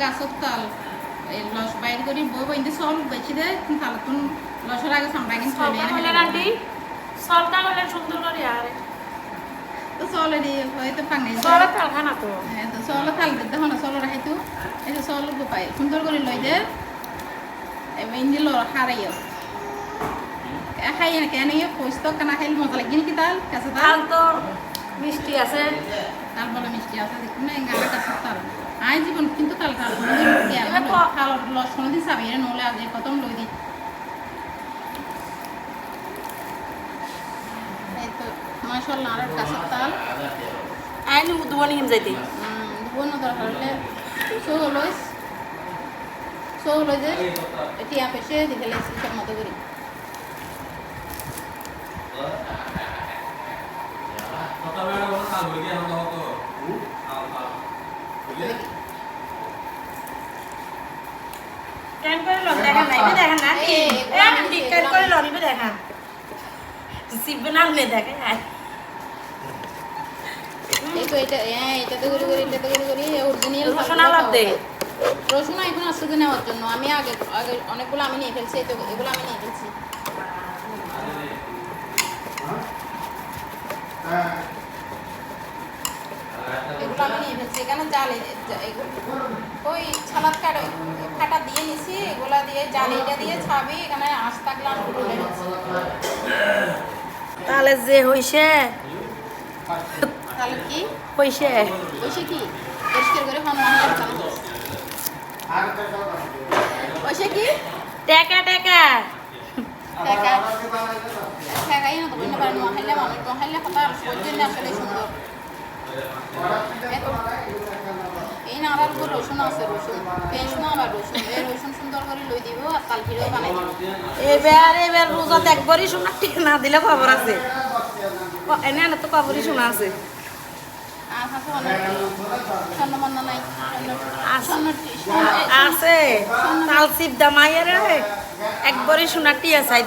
গাছত তাল। এই লস বাইর করি বই বইতে সল বেশি দে তাল তুন লসের আগে সামরা কিন্তু চলে সলটা হলেন আন্টি সলটা হলেন সুন্দর করে আর। তো দি হয়তো পাঙ্গে সলটা তাল খানা তো। হ্যাঁ তো চলো থাল দিতে হন চলো রাখাইতো এই যে গোপাই সুন্দর করে লই দে। এবার ইন্দি লো হারাইও। খাই না কেন ইয়ে পয়সা কেনা খাইলে মজা লাগি নাকি তাল? কাছে তাল? তাল তো মিষ্টি আছে। তাল বলে মিষ্টি আছে দেখুন না গাড়া কাছে তাল। আই জীবন কিন্তু এবার তো- তাল লস কোনো দিন চাবি এর নহলে আজ কত লই দি এই তো মাশাআল্লাহ আর কাছে তাল আইনি উদ্বনি হিম যাইতে বোন দরকার হলে সৌ লইস সৌ লই যে এটি দিতে লাগছে সব মতো করি কেন করে লন দেখেন না ইবে দেখেন না এ, এ এগুলা আন্টি আছে, কেন এগুলা করে লন দেখেন। না নে দেখেন এই তো এটা হ্যাঁ এটা তো করি করি এটা তো করি করি অরিজিনাল রসুন আলাদ দে। রসুন এখন আসছে নেওয়ার জন্য আমি আগে আগে অনেকগুলো আমি নিয়ে ফেলছি এগুলো আমি নিয়ে ফেলছি এগুলো এখানে জালে ওই ছালাদ কাটা কাটা দিয়ে নিছি এগুলা দিয়ে জালিটা দিয়ে ছাবি এখানে আঁশ থাকলে আমি তুলে তাহলে যে হইছে? তাহলে কি? হইছে। ওইসে কি? পরিষ্কার করে মহলা চালু কি? টেকা টেকা। টাকা। টাকাই না তো বলতে পারেন মহল্লা মানুষ মহল্লা কথা আর সৌজন্য আসলে সুন্দর। এই নাড়ার উপর রসুন আছে রসুন। আবার এই রসুন সুন্দর করে লই দিব আর বানাই দিব। এবার এবার রোজাত একবারই শোনা ঠিক না দিলে খবর আছে। এনে না তো খবরই শোনা আছে। দামাইয়ের একবারই সাইড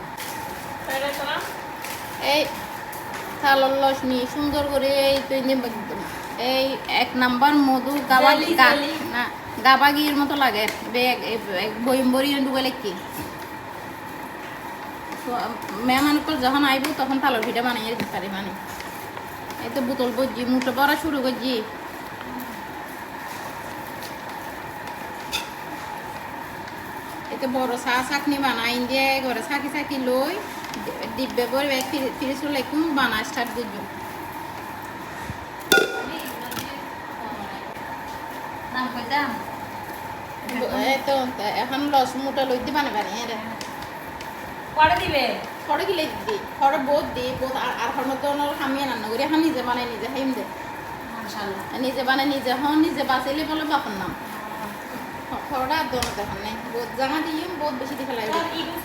এই থালর সুন্দর করে এই এই এই এক নাম্বার মধু গাবা। না গাবাগির মতো লাগে। বইম কি? মেহমান যখন আইব তখন তালর ভিটা বানাইয়ে দিতে পারি মানে। এই তো বোতল বজি মুঠো পড়া শুরু করছি। এতে বড় চা চাকনি বানাই দিয়ে ঘরে চাকি চাকি লই ডিব্বে বই ফিরে চলে কোন বানা স্টার্ট কইতাম এখন লস মুটা লই রে। পরে দিবে? গিলে দি আর হামিয়ে রান্না করি এখন নিজে বানাই নিজে হাইম দে। নিজে বানাই নিজে হন নিজে বাঁচাইলে বলে বাপন নাম। খড়টা দোনো দেখার নাই। বহুত জামা দিয়ে বহুত বেশি দিকে লাগে আর ইগু